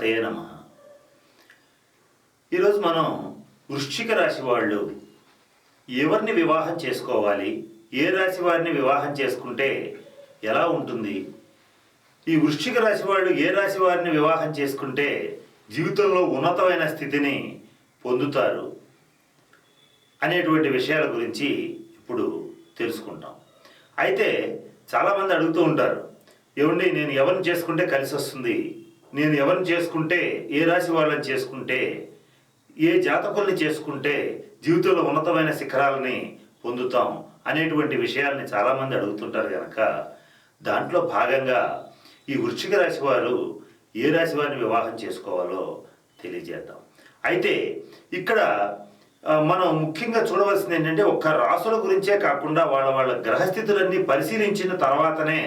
గణపతయే నమ. ఈరోజు మనం వృశ్చిక రాశి వాళ్ళు ఎవరిని వివాహం చేసుకోవాలి? ఏ రాశి వారిని వివాహం చేసుకుంటే ఎలా ఉంటుంది? ఈ వృశ్చిక రాశి వాళ్ళు ఏ రాశి వారిని వివాహం చేసుకుంటే జీవితంలో ఉన్నతమైన స్థితిని పొందుతారు అనేటువంటి విషయాల గురించి ఇప్పుడు తెలుసుకుంటాం. అయితే చాలామంది అడుగుతూ ఉంటారు ఏమండి నేను ఎవరిని చేసుకుంటే కలిసి వస్తుంది నేను ఎవరిని చేసుకుంటే ఏ రాశి వాళ్ళని చేసుకుంటే ఏ జాతకుల్ని చేసుకుంటే జీవితంలో ఉన్నతమైన శిఖరాలని పొందుతాం అనేటువంటి విషయాల్ని చాలామంది అడుగుతుంటారు కనుక దాంట్లో భాగంగా ఈ వృశ్చిక రాశి వారు ఏ రాశి వారిని వివాహం చేసుకోవాలో తెలియజేద్దాం. అయితే ఇక్కడ మనం ముఖ్యంగా చూడవలసింది ఏంటంటే ఒక్క రాసుల గురించే కాకుండా వాళ్ళ వాళ్ళ గ్రహస్థితులన్నీ పరిశీలించిన తర్వాతనే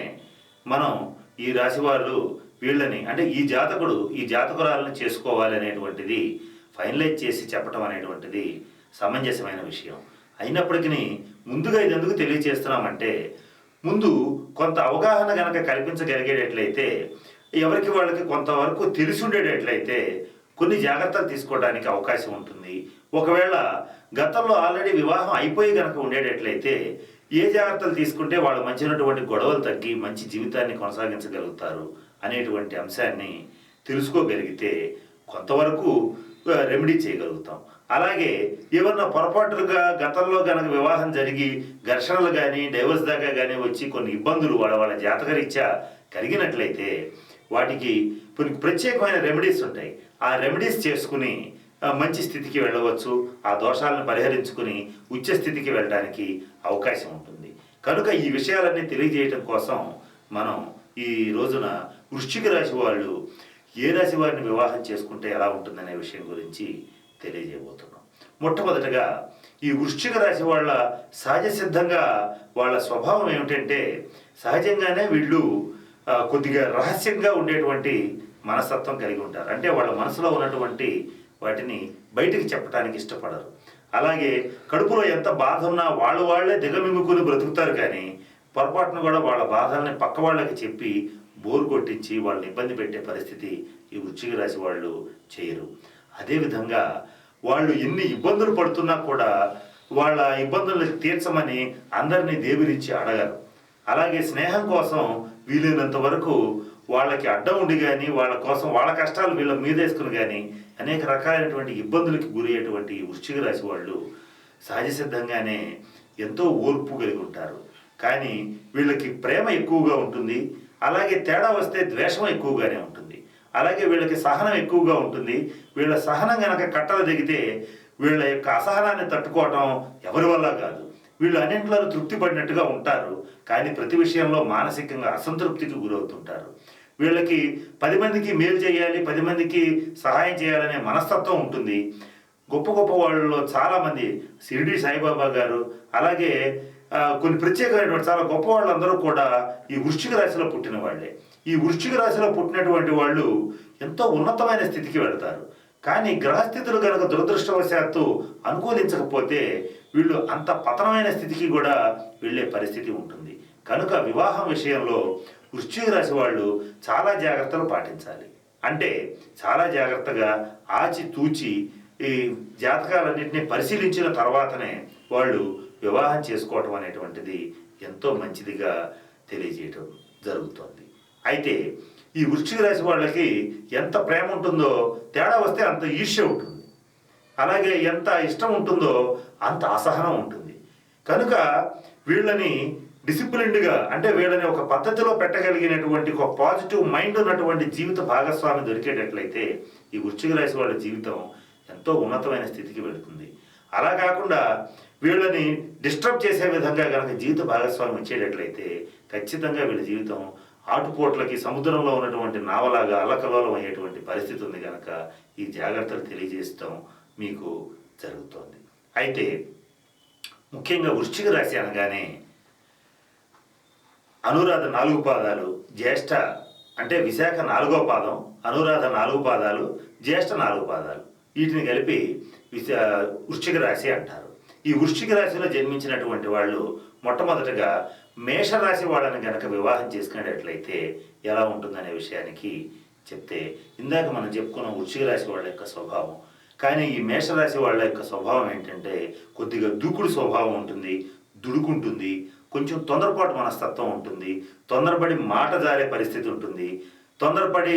మనం ఈ రాశి వాళ్ళు వీళ్ళని అంటే ఈ జాతకుడు ఈ జాతకురాలను చేసుకోవాలి అనేటువంటిది ఫైనలైజ్ చేసి చెప్పడం అనేటువంటిది సమంజసమైన విషయం. అయినప్పటికీ ముందుగా ఇది ఎందుకు తెలియజేస్తున్నామంటే ముందు కొంత అవగాహన గనక కల్పించగలిగేటట్లయితే ఎవరికి వాళ్ళకి కొంతవరకు తెలిసి ఉండేటట్లయితే కొన్ని జాగ్రత్తలు తీసుకోవడానికి అవకాశం ఉంటుంది. ఒకవేళ గతంలో ఆల్రెడీ వివాహం అయిపోయి గనక ఉండేటట్లయితే ఏ జాగ్రత్తలు తీసుకుంటే వాళ్ళు మంచినటువంటి గొడవలు తగ్గి మంచి జీవితాన్ని కొనసాగించగలుగుతారు? అనేటువంటి అంశాన్ని తెలుసుకోగలిగితే కొంతవరకు రెమెడీ చేయగలుగుతాం. అలాగే ఏమన్నా పొరపాటులుగా గతంలో కనుక వివాహం జరిగి ఘర్షణలు కానీ డైవర్స్ దాకా కానీ వచ్చి కొన్ని ఇబ్బందులు వాళ్ళ వాళ్ళ జాతకరీత్యా కలిగినట్లయితే వాటికి కొన్ని ప్రత్యేకమైన రెమెడీస్ ఉంటాయి. ఆ రెమెడీస్ చేసుకుని మంచి స్థితికి వెళ్ళవచ్చు. ఆ దోషాలను పరిహరించుకుని ఉచ్చ స్థితికి వెళ్ళడానికి అవకాశం ఉంటుంది. కనుక ఈ విషయాలన్నీ తెలియజేయటం కోసం మనం ఈ రోజున వృశ్చిక రాశి వాళ్ళు ఏ రాశి వారిని వివాహం చేసుకుంటే ఎలా ఉంటుందనే విషయం గురించి తెలియజేయబోతున్నాం. మొట్టమొదటగా ఈ వృశ్చిక రాశి వాళ్ళ సహజ సిద్ధంగా వాళ్ళ స్వభావం ఏమిటంటే సహజంగానే వీళ్ళు కొద్దిగా రహస్యంగా ఉండేటువంటి మనస్తత్వం కలిగి ఉంటారు. అంటే వాళ్ళ మనసులో ఉన్నటువంటి వాటిని బయటికి చెప్పడానికి ఇష్టపడరు. అలాగే కడుపులో ఎంత బాధ ఉన్నా వాళ్ళు వాళ్ళే దిగమింగుకుని బ్రతుకుతారు కానీ పొరపాటును కూడా వాళ్ళ బాధల్ని పక్క వాళ్ళకి చెప్పి బోరు కొట్టించి వాళ్ళని ఇబ్బంది పెట్టే పరిస్థితి ఈ వృశ్చిక రాశి వాళ్ళు చేయరు. అదేవిధంగా వాళ్ళు ఎన్ని ఇబ్బందులు పడుతున్నా కూడా వాళ్ళ ఇబ్బందులను తీర్చమని అందరినీ దేవురించి అడగరు. అలాగే స్నేహం కోసం వీలైనంత వరకు వాళ్ళకి అడ్డం ఉండి కానీ వాళ్ళ కోసం వాళ్ళ కష్టాలు వీళ్ళ మీదేసుకుని కానీ అనేక రకాలైనటువంటి ఇబ్బందులకి గురయ్యేటువంటి ఈ వృశ్చిక రాశి వాళ్ళు సహజ సిద్ధంగానే ఎంతో ఓర్పు కలిగి ఉంటారు. కానీ వీళ్ళకి ప్రేమ ఎక్కువగా ఉంటుంది. అలాగే తేడా వస్తే ద్వేషం ఎక్కువగానే ఉంటుంది. అలాగే వీళ్ళకి సహనం ఎక్కువగా ఉంటుంది. వీళ్ళ సహనం గనక కట్టలు దిగితే వీళ్ళ యొక్క అసహనాన్ని తట్టుకోవటం ఎవరి వల్ల కాదు. వీళ్ళు అన్నింటిలో తృప్తి పడినట్టుగా ఉంటారు. కానీ ప్రతి విషయంలో మానసికంగా అసంతృప్తికి గురవుతుంటారు. వీళ్ళకి పది మందికి మేలు చేయాలి పది మందికి సహాయం చేయాలనే మనస్తత్వం ఉంటుంది. గొప్ప గొప్ప వాళ్ళలో చాలామంది షిరిడి సాయిబాబా గారు అలాగే కొన్ని ప్రత్యేకమైనటువంటి చాలా గొప్ప వాళ్ళందరూ కూడా ఈ వృశ్చిక రాశిలో పుట్టిన వాళ్ళే. ఈ వృశ్చిక రాశిలో పుట్టినటువంటి వాళ్ళు ఎంతో ఉన్నతమైన స్థితికి వెళతారు. కానీ గ్రహస్థితులు కనుక దురదృష్టవశాత్తు అనుకూలించకపోతే వీళ్ళు అంత పతనమైన స్థితికి కూడా వెళ్ళే పరిస్థితి ఉంటుంది. కనుక వివాహం విషయంలో వృశ్చిక రాశి వాళ్ళు చాలా జాగ్రత్తలు పాటించాలి. అంటే చాలా జాగ్రత్తగా ఆచి తూచి ఈ జాతకాలన్నింటినీ పరిశీలించిన తర్వాతనే వాళ్ళు వివాహం చేసుకోవటం అనేటువంటిది ఎంతో మంచిదిగా తెలియజేయటం జరుగుతోంది. అయితే ఈ వృశ్చిక రాశి వాళ్ళకి ఎంత ప్రేమ ఉంటుందో తేడా వస్తే అంత ఈర్ష్య ఉంటుంది. అలాగే ఎంత ఇష్టం ఉంటుందో అంత అసహనం ఉంటుంది. కనుక వీళ్ళని డిసిప్లిన్డ్గా అంటే వీళ్ళని ఒక పద్ధతిలో పెట్టగలిగినటువంటి ఒక పాజిటివ్ మైండ్ ఉన్నటువంటి జీవిత భాగస్వామి దొరికేటట్లయితే ఈ వృశ్చిక రాశి వాళ్ళ జీవితం ఎంతో ఉన్నతమైన స్థితికి వెళుతుంది. అలా కాకుండా వీళ్ళని డిస్టర్బ్ చేసే విధంగా కనుక జీవిత భాగస్వామి వచ్చేటట్లయితే ఖచ్చితంగా వీళ్ళ జీవితం ఆటుపోట్లకి సముద్రంలో ఉన్నటువంటి నావలాగా అలకలోలం అయ్యేటువంటి పరిస్థితి ఉంది కనుక ఈ జాగ్రత్తలు తెలియజేస్తాం మీకు జరుగుతోంది. అయితే ముఖ్యంగా వృశ్చిక రాశి అనగానే అనురాధ నాలుగు పాదాలు జ్యేష్ఠ అంటే విశాఖ నాలుగో పాదం అనురాధ నాలుగు పాదాలు జ్యేష్ఠ నాలుగు పాదాలు. వీటిని కలిపి విశా వృశ్చిక రాశి అంటారు. ఈ వృశ్చిక రాశిలో జన్మించినటువంటి వాళ్ళు మొట్టమొదటగా మేషరాశి వాళ్ళని గనక వివాహం చేసుకునేటట్లయితే ఎలా ఉంటుందనే విషయానికి చెప్తే ఇందాక మనం చెప్పుకున్న వృశ్చిక రాశి వాళ్ళ యొక్క స్వభావం. కానీ ఈ మేషరాశి వాళ్ళ యొక్క స్వభావం ఏంటంటే కొద్దిగా దూకుడు స్వభావం ఉంటుంది దుడుకుంటుంది కొంచెం తొందరపాటు మనస్తత్వం ఉంటుంది తొందరపడి మాట జారే పరిస్థితి ఉంటుంది తొందరపడి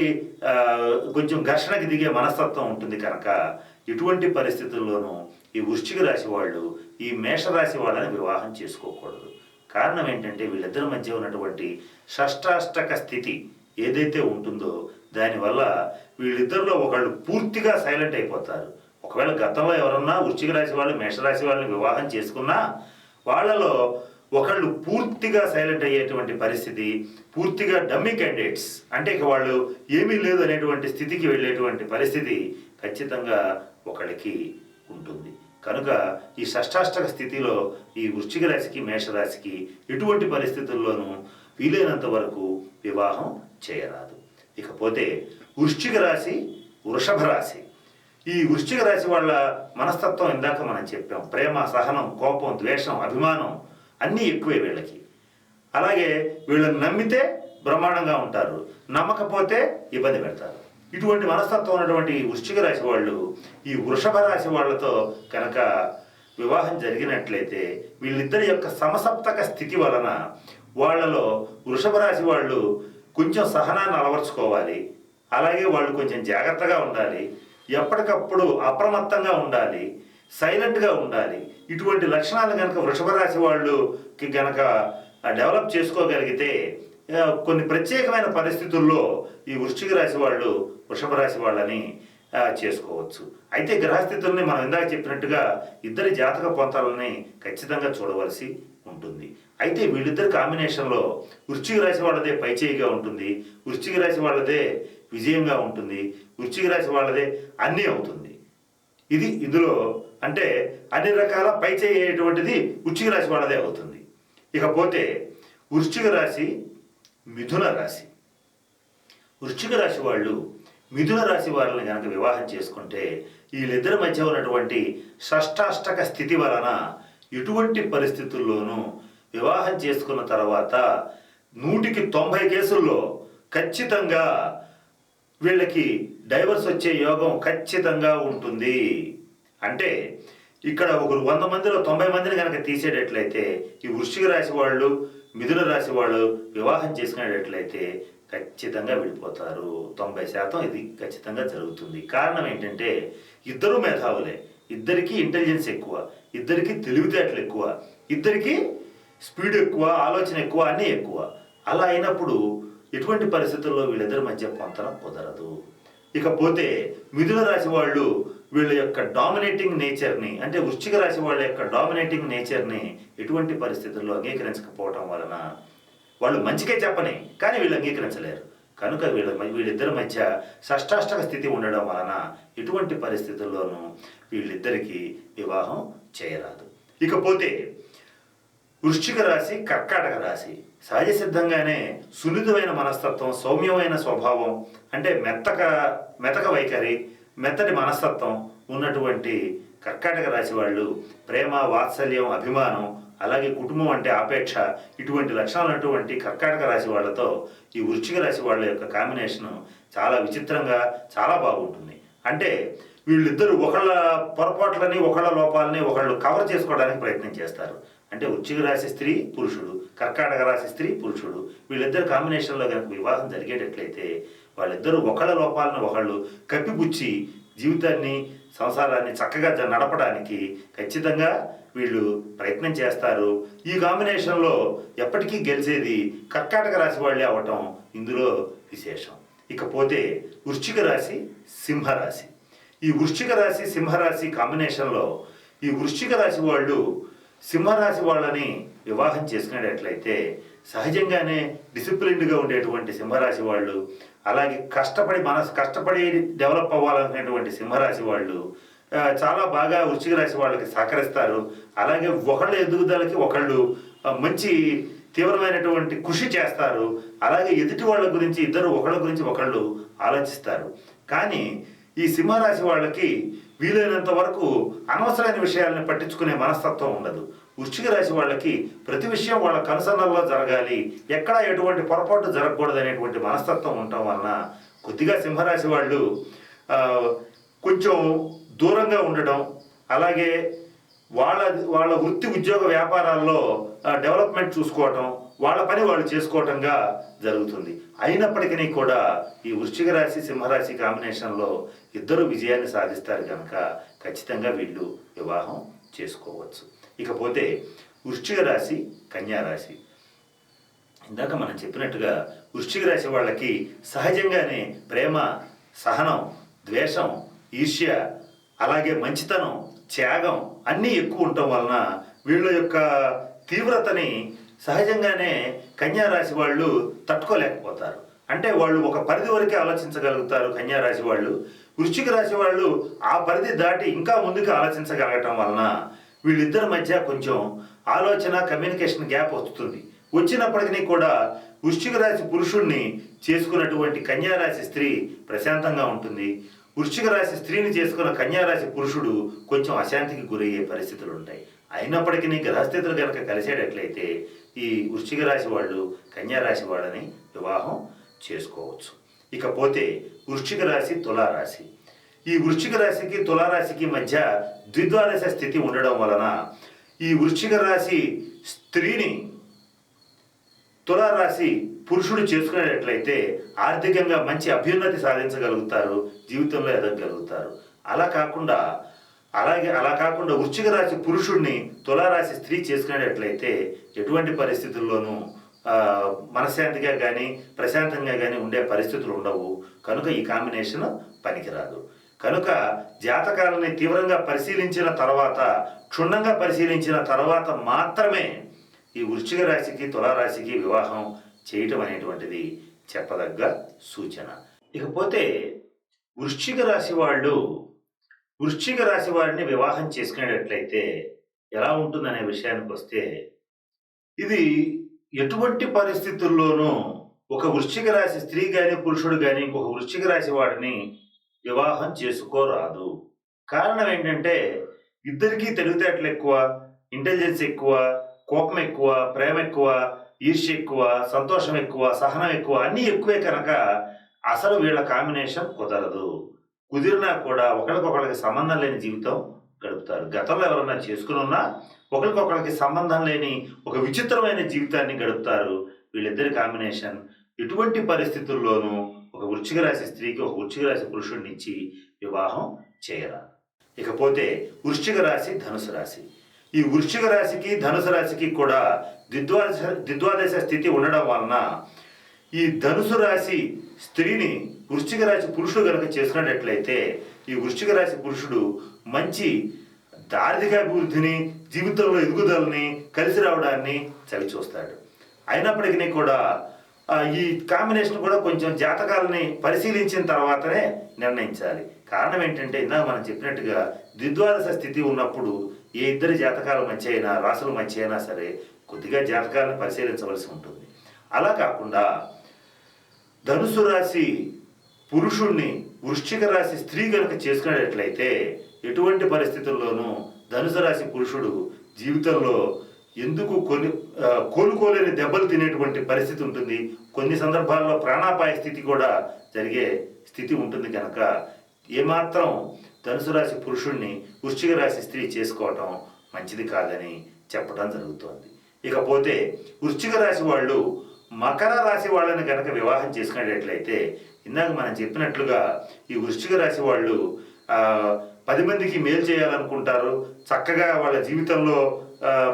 కొంచెం ఘర్షణకి దిగే మనస్తత్వం ఉంటుంది కనుక ఎటువంటి పరిస్థితుల్లోనూ ఈ వృశ్చిక రాశి వాళ్ళు ఈ మేషరాశి వాళ్ళని వివాహం చేసుకోకూడదు. కారణం ఏంటంటే వీళ్ళిద్దరి మధ్య ఉన్నటువంటి షష్టాష్టక స్థితి ఏదైతే ఉంటుందో దానివల్ల వీళ్ళిద్దరిలో ఒకళ్ళు పూర్తిగా సైలెంట్ అయిపోతారు. ఒకవేళ గతంలో ఎవరన్నా వృశ్చిక రాశి వాళ్ళు మేషరాశి వాళ్ళని వివాహం చేసుకున్నా వాళ్ళలో ఒకళ్ళు పూర్తిగా సైలెంట్ అయ్యేటువంటి పరిస్థితి పూర్తిగా డమ్మీ క్యాండిడేట్స్ అంటే ఇక వాళ్ళు ఏమీ లేదు అనేటువంటి స్థితికి వెళ్ళేటువంటి పరిస్థితి ఖచ్చితంగా ఒకళ్ళకి ఉంటుంది. కనుక ఈ షష్టాష్టక స్థితిలో ఈ వృశ్చిక రాశికి మేషరాశికి ఎటువంటి పరిస్థితుల్లోనూ వీలైనంత వరకు వివాహం చేయరాదు. ఇకపోతే వృశ్చిక రాశి వృషభ రాశి. ఈ వృశ్చిక రాశి వాళ్ళ మనస్తత్వం ఇందాక మనం చెప్పాం. ప్రేమ సహనం కోపం ద్వేషం అభిమానం అన్నీ ఎక్కువే వీళ్ళకి. అలాగే వీళ్ళని నమ్మితే బ్రహ్మాండంగా ఉంటారు. నమ్మకపోతే ఇబ్బంది పెడతారు. ఇటువంటి మనస్తత్వం ఉన్నటువంటి వృశ్చిక రాశి వాళ్ళు ఈ వృషభ రాశి వాళ్ళతో కనుక వివాహం జరిగినట్లయితే వీళ్ళిద్దరి యొక్క సమసప్తక స్థితి వలన వాళ్ళలో వృషభ రాశి వాళ్ళు కొంచెం సహనాన్ని అలవర్చుకోవాలి. అలాగే వాళ్ళు కొంచెం జాగ్రత్తగా ఉండాలి. ఎప్పటికప్పుడు అప్రమత్తంగా ఉండాలి. సైలెంట్గా ఉండాలి. ఇటువంటి లక్షణాలు కనుక వృషభ రాశి వాళ్ళుకి కనుక డెవలప్ చేసుకోగలిగితే కొన్ని ప్రత్యేకమైన పరిస్థితుల్లో ఈ వృశ్చిక రాశి వాళ్ళు వృషభ రాశి వాళ్ళని చేసుకోవచ్చు. అయితే గ్రహస్థితుల్ని మనం ఇందాక చెప్పినట్టుగా ఇద్దరి జాతక పొంతాలని ఖచ్చితంగా చూడవలసి ఉంటుంది. అయితే వీళ్ళిద్దరి కాంబినేషన్లో వృశ్చిక రాశి వాళ్ళదే పైచేయిగా ఉంటుంది. వృశ్చిక రాశి వాళ్ళదే విజయంగా ఉంటుంది. వృశ్చిక రాశి వాళ్ళదే అన్నీ అవుతుంది. ఇది ఇందులో అంటే అన్ని రకాల పైచేయి చేయటువంటిది వృశ్చిక రాశి వాళ్ళదే అవుతుంది. ఇకపోతే వృశ్చిక రాశి మిథున రాశి. వృశ్చిక రాశి వాళ్ళు మిథున రాశి వారిని కనుక వివాహం చేసుకుంటే వీళ్ళిద్దరి మధ్య ఉన్నటువంటి షష్టాష్టక స్థితి వలన ఎటువంటి పరిస్థితుల్లోనూ వివాహం చేసుకున్న తర్వాత నూటికి తొంభై కేసుల్లో ఖచ్చితంగా వీళ్ళకి డైవర్స్ వచ్చే యోగం ఖచ్చితంగా ఉంటుంది. అంటే ఇక్కడ ఒకరు వంద మందిలో తొంభై మందిని కనుక తీసేటట్లయితే ఈ వృశ్చిక రాశి వాళ్ళు మిథున రాశి వాళ్ళు వివాహం చేసుకునేటట్లయితే ఖచ్చితంగా విడిపోతారు తొంభై శాతం ఇది ఖచ్చితంగా జరుగుతుంది. కారణం ఏంటంటే ఇద్దరు మేధావులే. ఇద్దరికి ఇంటెలిజెన్స్ ఎక్కువ. ఇద్దరికి తెలివితేటలు ఎక్కువ. ఇద్దరికి స్పీడ్ ఎక్కువ ఆలోచన ఎక్కువ అన్నీ ఎక్కువ. అలా అయినప్పుడు ఎటువంటి పరిస్థితుల్లో వీళ్ళిద్దరి మధ్య పొంతన కుదరదు. ఇకపోతే మిథున రాశి వాళ్ళు వీళ్ళ యొక్క డామినేటింగ్ నేచర్ని అంటే వృశ్చిక రాశి వాళ్ళ యొక్క డామినేటింగ్ నేచర్ని ఎటువంటి పరిస్థితుల్లో అంగీకరించకపోవటం వలన వాళ్ళు మంచికే చెప్పని కానీ వీళ్ళు అంగీకరించలేరు. కనుక వీళ్ళ వీళ్ళిద్దరి మధ్య షష్టాష్టక స్థితి ఉండడం వలన ఎటువంటి పరిస్థితుల్లోనూ వీళ్ళిద్దరికీ వివాహం చేయరాదు. ఇకపోతే వృశ్చిక రాశి కర్కాటక రాశి సహజ సిద్ధంగానే సున్నితమైన మనస్తత్వం సౌమ్యమైన స్వభావం అంటే మెత్తక మెతక వైఖరి మెత్తటి మనస్తత్వం ఉన్నటువంటి కర్కాటక రాశి వాళ్ళు ప్రేమ వాత్సల్యం అభిమానం అలాగే కుటుంబం అంటే ఆపేక్ష ఇటువంటి లక్షణాలు అటువంటి కర్కాటక రాశి వాళ్ళతో ఈ వృశ్చిక రాశి వాళ్ళ యొక్క కాంబినేషన్ చాలా విచిత్రంగా చాలా బాగుంటుంది. అంటే వీళ్ళిద్దరూ ఒకళ్ళ పొరపాట్లని ఒకళ్ళ లోపాలని ఒకళ్ళు కవర్ చేసుకోవడానికి ప్రయత్నం చేస్తారు. అంటే వృశ్చిక రాశి స్త్రీ పురుషుడు. కర్కాటక రాశి స్త్రీ పురుషుడు. వీళ్ళిద్దరు కాంబినేషన్లో కనుక వివాహం జరిగేటట్లయితే వాళ్ళిద్దరూ ఒకళ్ళ లోపాలను ఒకళ్ళు కప్పిపుచ్చి జీవితాన్ని సంసారాన్ని చక్కగా నడపడానికి ఖచ్చితంగా వీళ్ళు ప్రయత్నం చేస్తారు. ఈ కాంబినేషన్లో ఎప్పటికీ గెలిచేది కర్కాటక రాశి వాళ్ళే అవటం ఇందులో విశేషం. ఇకపోతే వృశ్చిక రాశి సింహరాశి. ఈ వృశ్చిక రాశి సింహరాశి కాంబినేషన్లో ఈ వృశ్చిక రాశి వాళ్ళు సింహరాశి వాళ్ళని వివాహం చేసుకునేటట్లయితే సహజంగానే డిసిప్లిన్డ్గా ఉండేటువంటి సింహరాశి వాళ్ళు అలాగే కష్టపడి మనసు కష్టపడి డెవలప్ అవ్వాలనుకునేటువంటి సింహరాశి వాళ్ళు చాలా బాగా వృశ్చిక రాశి వాళ్ళకి సహకరిస్తారు. అలాగే ఒకళ్ళ ఎదుగుదలకి ఒకళ్ళు మంచి తీవ్రమైనటువంటి కృషి చేస్తారు. అలాగే ఎదుటి వాళ్ళ గురించి ఇద్దరు ఒకళ్ళ గురించి ఒకళ్ళు ఆలోచిస్తారు. కానీ ఈ సింహరాశి వాళ్ళకి వీలైనంత వరకు అనవసరమైన విషయాలను పట్టించుకునే మనస్తత్వం ఉండదు. వృశ్చిక రాశి వాళ్ళకి ప్రతి విషయం వాళ్ళ కనుసన్నల్లో జరగాలి. ఎక్కడా ఎటువంటి పొరపాటు జరగకూడదు అనేటువంటి మనస్తత్వం ఉండటం వలన కొద్దిగా సింహరాశి వాళ్ళు కొంచెం దూరంగా ఉండడం అలాగే వాళ్ళ వాళ్ళ వృత్తి ఉద్యోగ వ్యాపారాల్లో డెవలప్మెంట్ చూసుకోవటం వాళ్ళ పని వాళ్ళు చేసుకోవటంగా జరుగుతుంది. అయినప్పటికీ కూడా ఈ వృశ్చిక రాశి సింహరాశి కాంబినేషన్లో ఇద్దరు విజయాన్ని సాధిస్తారు కనుక ఖచ్చితంగా వీళ్ళు వివాహం చేసుకోవచ్చు. ఇకపోతే వృశ్చిక రాశి కన్యా రాశి. ఇందాక మనం చెప్పినట్టుగా వృశ్చిక రాశి వాళ్ళకి సహజంగానే ప్రేమ సహనం ద్వేషం ఈర్ష్య అలాగే మంచితనం త్యాగం అన్నీ ఎక్కువ ఉండటం వలన వీళ్ళ యొక్క తీవ్రతని సహజంగానే కన్యారాశి వాళ్ళు తట్టుకోలేకపోతారు. అంటే వాళ్ళు ఒక పరిధి వరకే ఆలోచించగలుగుతారు కన్యారాశి వాళ్ళు. వృశ్చిక రాశి వాళ్ళు ఆ పరిధి దాటి ఇంకా ముందుకు ఆలోచించగలగటం వలన వీళ్ళిద్దరి మధ్య కొంచెం ఆలోచన కమ్యూనికేషన్ గ్యాప్ వస్తుంది. వచ్చినప్పటికీ కూడా వృశ్చిక రాశి పురుషుణ్ణి చేసుకున్నటువంటి కన్యారాశి స్త్రీ ప్రశాంతంగా ఉంటుంది. వృశ్చిక రాశి స్త్రీని చేసుకున్న కన్యారాశి పురుషుడు కొంచెం అశాంతికి గురయ్యే పరిస్థితులు ఉంటాయి. అయినప్పటికీ గ్రహస్థితులు కనుక కలిసేటట్లయితే ఈ వృశ్చిక రాశి వాళ్ళు కన్యారాశి వాళ్ళని వివాహం చేసుకోవచ్చు. ఇకపోతే వృశ్చిక రాశి తులారాశి. ఈ వృశ్చిక రాశికి తులారాశికి మధ్య ద్విద్వాదశ స్థితి ఉండడం వలన ఈ వృశ్చిక రాశి స్త్రీని తులారాశి పురుషుడు చేసుకునేటట్లయితే ఆర్థికంగా మంచి అభ్యున్నతి సాధించగలుగుతారు జీవితంలో ఎదగగలుగుతారు. అలా కాకుండా అలాగే అలా కాకుండా వృశ్చిక రాశి పురుషుడిని తులారాశి స్త్రీ చేసుకునేటట్లయితే ఎటువంటి పరిస్థితుల్లోనూ మనశ్శాంతిగా కానీ ప్రశాంతంగా కానీ ఉండే పరిస్థితులు ఉండవు. కనుక ఈ కాంబినేషన్ పనికిరాదు. కనుక జాతకాలని తీవ్రంగా పరిశీలించిన తర్వాత క్షుణ్ణంగా పరిశీలించిన తర్వాత మాత్రమే ఈ వృశ్చిక రాశికి తులారాశికి వివాహం చేయటం అనేటువంటిది చెప్పదగ్గ సూచన. ఇకపోతే వృశ్చిక రాశి వాళ్ళు వృశ్చిక రాశి వారిని వివాహం చేసుకునేటట్లయితే ఎలా ఉంటుందనే విషయానికి వస్తే ఇది ఎటువంటి పరిస్థితుల్లోనూ ఒక వృశ్చిక రాశి స్త్రీ కానీ పురుషుడు కానీ ఇంకొక వృశ్చిక రాశి వాడిని వివాహం చేసుకోరాదు. కారణం ఏంటంటే ఇద్దరికీ తెలివితేటలు ఎక్కువ ఇంటెలిజెన్స్ ఎక్కువ కోపం ఎక్కువ ప్రేమ ఎక్కువ ఈర్ష్య ఎక్కువ సంతోషం ఎక్కువ సహనం ఎక్కువ అన్నీ ఎక్కువే కనుక అసలు వీళ్ళ కాంబినేషన్ కుదరదు. కుదిరినా కూడా ఒకరికొకరికి సంబంధం లేని జీవితం గడుపుతారు. గతంలో ఎవరన్నా చేసుకుని ఉన్నా ఒకరికొకరికి సంబంధం లేని ఒక విచిత్రమైన జీవితాన్ని గడుపుతారు. వీళ్ళిద్దరి కాంబినేషన్ ఎటువంటి పరిస్థితుల్లోనూ ఒక వృచ్చిక రాశి స్త్రీకి ఒక వృచ్చిక రాశి పురుషుడిని ఇచ్చి వివాహం చేయరా ఇకపోతే వృశ్చిక రాశి ధనుసు రాశి. ఈ వృశ్చిక రాశికి ధనుసు రాశికి కూడా దిద్వాదశ దిద్వాదశ స్థితి ఉండడం వలన ఈ ధనుసు రాశి స్త్రీని వృశ్చిక రాశి పురుషుడు కనుక చేసుకున్నట్లయితే ఈ వృశ్చిక రాశి పురుషుడు మంచి ఆర్థికాభివృద్ధిని జీవితంలో ఎదుగుదలని కలిసి రావడాన్ని చవి చూస్తాడు. అయినప్పటికీ కూడా ఈ కాంబినేషన్ కూడా కొంచెం జాతకాలని పరిశీలించిన తర్వాతనే నిర్ణయించాలి. కారణం ఏంటంటే ఇందాక మనం చెప్పినట్టుగా ద్విద్వాదశ స్థితి ఉన్నప్పుడు ఏ ఇద్దరి జాతకాలు మంచి అయినా రాసులు మంచి అయినా సరే కొద్దిగా జాతకాలను పరిశీలించవలసి ఉంటుంది. అలా కాకుండా ధనుసు రాశి పురుషుణ్ణి వృశ్చిక రాశి స్త్రీ కనుక చేసుకునేటట్లయితే ఎటువంటి పరిస్థితుల్లోనూ ధనుసు రాశి పురుషుడు జీవితంలో ఎందుకు కొన్ని కోలుకోలేని దెబ్బలు తినేటువంటి పరిస్థితి ఉంటుంది. కొన్ని సందర్భాల్లో ప్రాణాపాయ స్థితి కూడా జరిగే స్థితి ఉంటుంది కనుక ఏమాత్రం ధనుసు రాశి పురుషుణ్ణి వృశ్చిక రాశి స్త్రీ చేసుకోవటం మంచిది కాదని చెప్పడం జరుగుతోంది. ఇకపోతే వృశ్చిక రాశి వాళ్ళు మకర రాశి వాళ్ళని కనుక వివాహం చేసుకునేటట్లయితే ఇందాక మనం చెప్పినట్లుగా ఈ వృశ్చిక రాశి వాళ్ళు పది మందికి మేలు చేయాలనుకుంటారు చక్కగా వాళ్ళ జీవితంలో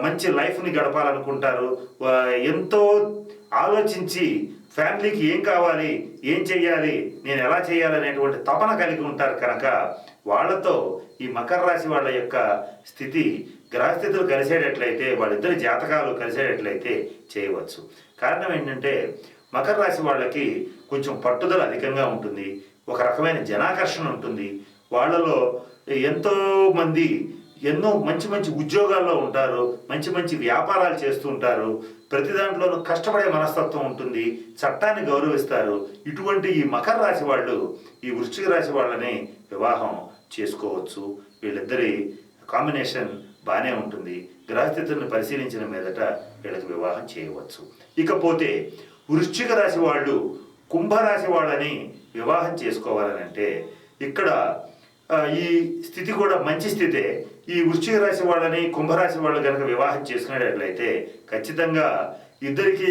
మంచి లైఫ్ని గడపాలనుకుంటారు ఎంతో ఆలోచించి ఫ్యామిలీకి ఏం కావాలి ఏం చెయ్యాలి నేను ఎలా చేయాలనేటువంటి తపన కలిగి ఉంటారు కనుక వాళ్ళతో ఈ మకర రాశి వాళ్ళ యొక్క స్థితి గ్రహస్థితులు కలిసేటట్లయితే వాళ్ళిద్దరి జాతకాలు కలిసేటట్లయితే చేయవచ్చు. కారణం ఏంటంటే మకర రాశి వాళ్ళకి కొంచెం పట్టుదల అధికంగా ఉంటుంది. ఒక రకమైన జనాకర్షణ ఉంటుంది. వాళ్ళలో ఎంతో మంది ఎన్నో మంచి మంచి ఉద్యోగాల్లో ఉంటారు మంచి మంచి వ్యాపారాలు చేస్తూ ఉంటారు. ప్రతి దాంట్లోనూ కష్టపడే మనస్తత్వం ఉంటుంది చట్టాన్ని గౌరవిస్తారు. ఇటువంటి ఈ మకర రాశి వాళ్ళు ఈ వృశ్చిక రాశి వాళ్ళని వివాహం చేసుకోవచ్చు. వీళ్ళిద్దరి కాంబినేషన్ బాగానే ఉంటుంది. గ్రహస్థితులను పరిశీలించిన మీదట వీళ్ళకి వివాహం చేయవచ్చు. ఇకపోతే వృశ్చిక రాశి వాళ్ళు కుంభరాశి వాళ్ళని వివాహం చేసుకోవాలనంటే ఇక్కడ ఈ స్థితి కూడా మంచి స్థితే ఈ వృశ్చిక రాశి వాళ్ళని కుంభరాశి వాళ్ళు కనుక వివాహం చేసుకునేటట్లయితే ఖచ్చితంగా ఇద్దరికి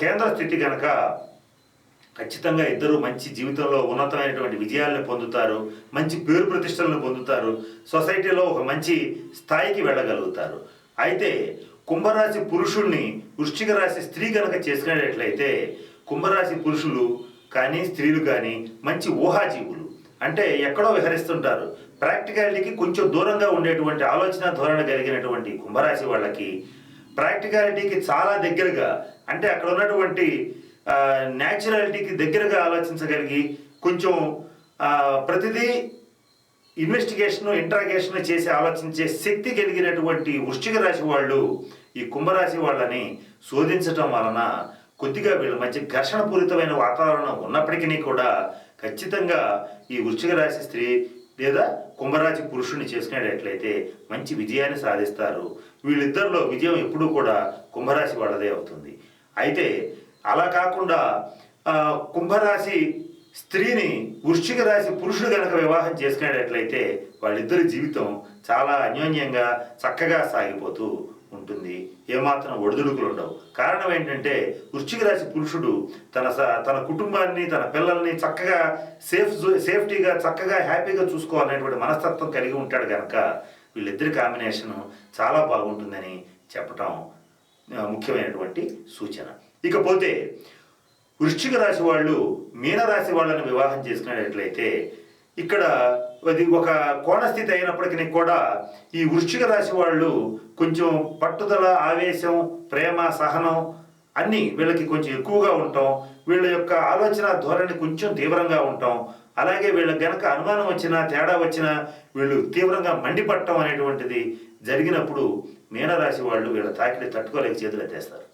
కేంద్ర స్థితి కనుక ఖచ్చితంగా ఇద్దరు మంచి జీవితంలో ఉన్నతమైనటువంటి విజయాలను పొందుతారు మంచి పేరు ప్రతిష్టలను పొందుతారు సొసైటీలో ఒక మంచి స్థాయికి వెళ్ళగలుగుతారు. అయితే కుంభరాశి పురుషుల్ని వృశ్చిక రాశి స్త్రీ కనుక చేసుకునేటట్లయితే కుంభరాశి పురుషులు కానీ స్త్రీలు కానీ మంచి ఊహాజీవులు. అంటే ఎక్కడో విహరిస్తుంటారు. ప్రాక్టికాలిటీకి కొంచెం దూరంగా ఉండేటువంటి ఆలోచన ధోరణ కలిగినటువంటి కుంభరాశి వాళ్ళకి ప్రాక్టికాలిటీకి చాలా దగ్గరగా అంటే అక్కడ ఉన్నటువంటి న్యాచురాలిటీకి దగ్గరగా ఆలోచించగలిగి కొంచెం ప్రతిదీ ఇన్వెస్టిగేషన్ ఇంట్రాగేషన్ చేసి ఆలోచించే శక్తి కలిగినటువంటి వృశ్చిక రాశి వాళ్ళు ఈ కుంభరాశి వాళ్ళని శోధించటం వలన కొద్దిగా వీళ్ళ మధ్య ఘర్షణపూరితమైన వాతావరణం ఉన్నప్పటికీ కూడా ఖచ్చితంగా ఈ వృశ్చిక రాశి స్త్రీ లేదా కుంభరాశి పురుషుని చేసుకునేటట్లయితే మంచి విజయాన్ని సాధిస్తారు. వీళ్ళిద్దరిలో విజయం ఎప్పుడూ కూడా కుంభరాశి వాళ్ళదే అవుతుంది. అయితే అలా కాకుండా కుంభరాశి స్త్రీని వృశ్చిక రాశి పురుషుడు కనుక వివాహం చేసుకునేటట్లయితే వాళ్ళిద్దరి జీవితం చాలా అన్యోన్యంగా చక్కగా సాగిపోతూ ఉంటుంది. ఏమాత్రం ఒడిదుడుకులు ఉండవు. కారణం ఏంటంటే వృశ్చిక రాశి పురుషుడు తన స- తన కుటుంబాన్ని తన పిల్లల్ని చక్కగా సేఫ్ సేఫ్టీగా చక్కగా హ్యాపీగా చూసుకోవాలనేటువంటి మనస్తత్వం కలిగి ఉంటాడు కనుక వీళ్ళిద్దరి కాంబినేషన్ చాలా బాగుంటుందని చెప్పటం ముఖ్యమైనటువంటి సూచన. ఇకపోతే వృశ్చిక రాశి వాళ్ళు మీనరాశి వాళ్ళని వివాహం చేసుకునేటట్లయితే ఇక్కడ అది ఒక కోణస్థితి అయినప్పటికీ కూడా ఈ వృశ్చిక రాశి వాళ్ళు కొంచెం పట్టుదల ఆవేశం ప్రేమ సహనం అన్నీ వీళ్ళకి కొంచెం ఎక్కువగా ఉంటాం. వీళ్ళ యొక్క ఆలోచన ధోరణి కొంచెం తీవ్రంగా ఉంటాం. అలాగే వీళ్ళకి గనక అనుమానం వచ్చినా తేడా వచ్చినా వీళ్ళు తీవ్రంగా మండిపట్టడం అనేటువంటిది జరిగినప్పుడు మీనరాశి వాళ్ళు వీళ్ళ తాకిడి తట్టుకోలేక చేతులు ఎత్తేస్తారు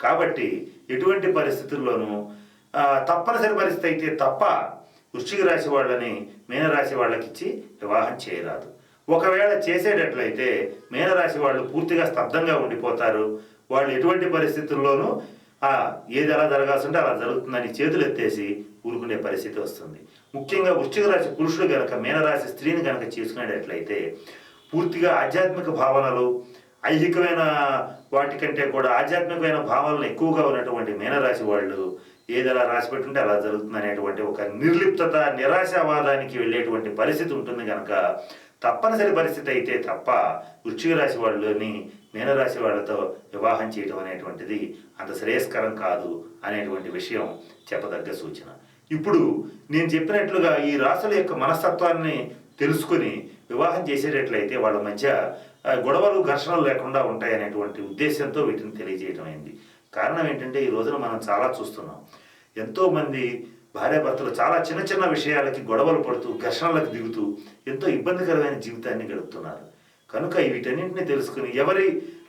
కాబట్టి ఎటువంటి పరిస్థితుల్లోనూ తప్పనిసరి పరిస్థితి అయితే తప్ప వృశ్చిక రాశి వాళ్ళని మీనరాశి వాళ్ళకి ఇచ్చి వివాహం చేయరాదు. ఒకవేళ చేసేటట్లయితే మీనరాశి వాళ్ళు పూర్తిగా స్తబ్దంగా ఉండిపోతారు. వాళ్ళు ఎటువంటి పరిస్థితుల్లోనూ ఏది ఎలా జరగాల్సి ఉంటే అలా జరుగుతుందని చేతులు ఎత్తేసి ఊరుకునే పరిస్థితి వస్తుంది. ముఖ్యంగా వృశ్చిక రాశి పురుషుడు గనక మీనరాశి స్త్రీని గనక చేసుకునేటట్లయితే పూర్తిగా ఆధ్యాత్మిక భావనలు ఐహికమైన వాటికంటే కూడా ఆధ్యాత్మికమైన భావాలను ఎక్కువగా ఉన్నటువంటి మీనరాశి వాళ్ళు ఏది అలా రాసి పెట్టుంటే అలా జరుగుతుంది అనేటువంటి ఒక నిర్లిప్తత నిరాశావాదానికి వెళ్ళేటువంటి పరిస్థితి ఉంటుంది కనుక తప్పనిసరి పరిస్థితి అయితే తప్ప వృశ్చిక రాశి వాళ్ళని మీనరాశి వాళ్ళతో వివాహం చేయడం అనేటువంటిది అంత శ్రేయస్కరం కాదు అనేటువంటి విషయం చెప్పదగ్గ సూచన. ఇప్పుడు నేను చెప్పినట్లుగా ఈ రాశుల యొక్క మనస్తత్వాన్ని తెలుసుకుని వివాహం చేసేటట్లయితే వాళ్ళ మధ్య గొడవలు ఘర్షణలు లేకుండా ఉంటాయనేటువంటి ఉద్దేశంతో వీటిని తెలియజేయటమైంది కారణం ఏంటంటే ఈ రోజున మనం చాలా చూస్తున్నాం. ఎంతోమంది భార్యాభర్తలు చాలా చిన్న చిన్న విషయాలకి గొడవలు పడుతూ ఘర్షణలకు దిగుతూ ఎంతో ఇబ్బందికరమైన జీవితాన్ని గడుపుతున్నారు. కనుక వీటన్నింటినీ తెలుసుకుని ఎవరి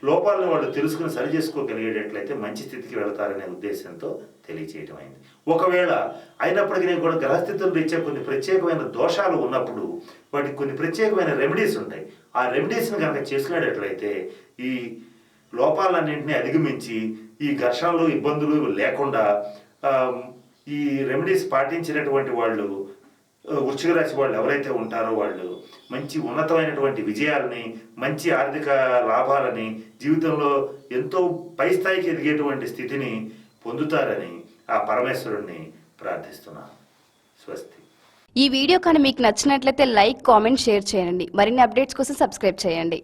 లోపాలను వాళ్ళు తెలుసుకుని సరి చేసుకోగలిగేటట్లయితే మంచి స్థితికి వెళతారనే ఉద్దేశంతో తెలియచేయటం అయింది. ఒకవేళ అయినప్పటికీ నేను కూడా గ్రహస్థితులు రీత్యా కొన్ని ప్రత్యేకమైన దోషాలు ఉన్నప్పుడు వాటికి కొన్ని ప్రత్యేకమైన రెమెడీస్ ఉంటాయి. ఆ రెమెడీస్ని కనుక చేసుకునేటట్లయితే ఈ లోపాలన్నింటినీ అధిగమించి ఈ ఘర్షణలు ఇబ్బందులు లేకుండా ఈ రెమెడీస్ పాటించినటువంటి వాళ్ళు వృశ్చిక రాశి వాళ్ళు ఎవరైతే ఉంటారో వాళ్ళు మంచి ఉన్నతమైనటువంటి విజయాలని మంచి ఆర్థిక లాభాలని జీవితంలో ఎంతో పై స్థాయికి ఎదిగేటువంటి స్థితిని పొందుతారని ఆ పరమేశ్వరుణ్ణి ప్రార్థిస్తున్నాను స్వస్తి. ఈ వీడియో కానీ మీకు నచ్చినట్లయితే లైక్ కామెంట్ షేర్ చేయండి. మరిన్ని అప్డేట్స్ కోసం సబ్స్క్రైబ్ చేయండి.